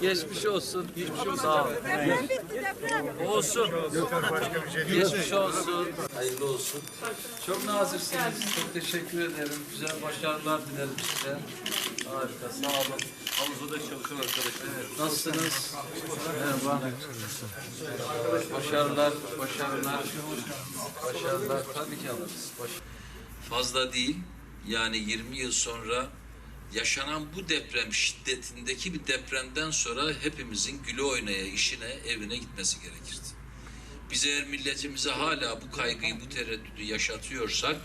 Geçmiş olsun. Geçmiş olsun. Sağ ol. Olsun. Geçmiş olsun. Hayırlı olsun. Çok nazirsiniz. Çok teşekkür ederim. Güzel başarılar dilerim size. Harika. Sağ olun. Havuzda çalışan arkadaşlar. Evet, nasılsınız? Merhaba. Başarılar, başarılar. Başarılar tabii ki alırız. Baş- Fazla değil. Yani 20 yıl sonra yaşanan bu deprem şiddetindeki bir depremden sonra hepimizin güle oynaya işine, evine gitmesi gerekirdi. Biz eğer milletimize hala bu kaygıyı, bu tereddüdü yaşatıyorsak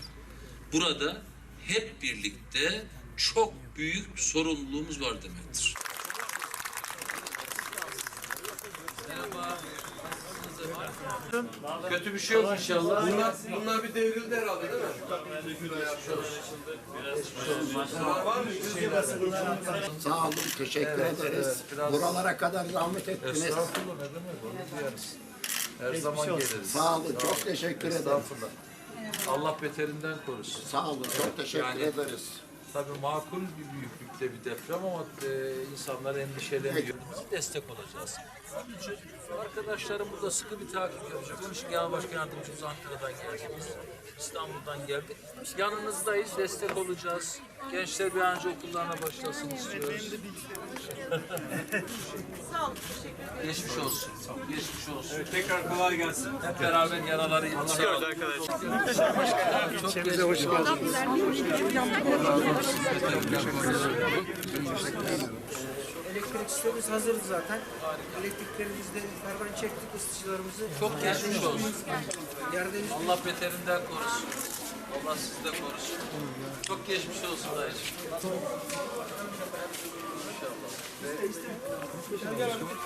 burada hep birlikte çok büyük sorumluluğumuz var demektir. Kötü bir şey yok inşallah. Bunlar, bunlar bir devrildi herhalde değil mi? Sağ olun, teşekkür ederiz. biraz- Buralara kadar zahmet ettiniz. Estağfurullah ne demek. Her zaman geliriz. Sağ olun, çok teşekkür ederim. Estağfurullah. Allah beterinden korusun. Sağ olun, çok teşekkür Yani- ederiz. Tabii makul bir büyüklükte bir deprem ama e, insanlar endişeleniyor. Biz destek olacağız. Onun için arkadaşlarım burada sıkı bir takip yapacak. Onun için Genel Başkan Yardımcımız Ankara'dan geldi. Biz İstanbul'dan geldik. Yanınızdayız, destek olacağız. Gençler bir an önce okullarına başlasın istiyoruz. Geçmiş olsun. Geçmiş olsun. Tekrar kolay gelsin. Hep beraber yaraları Çıkıyoruz arkadaşlar. Çok geçmiş olsun. Elektrikçilerimiz hazırdı zaten. Elektriklerimizi de yukarıdan çektik ısıtıcılarımızı. Çok geçmiş olsun. Yerde Allah beterinden korusun. Allah sizi de korusun. Çok geçmiş olsun dayıcığım. İnşallah.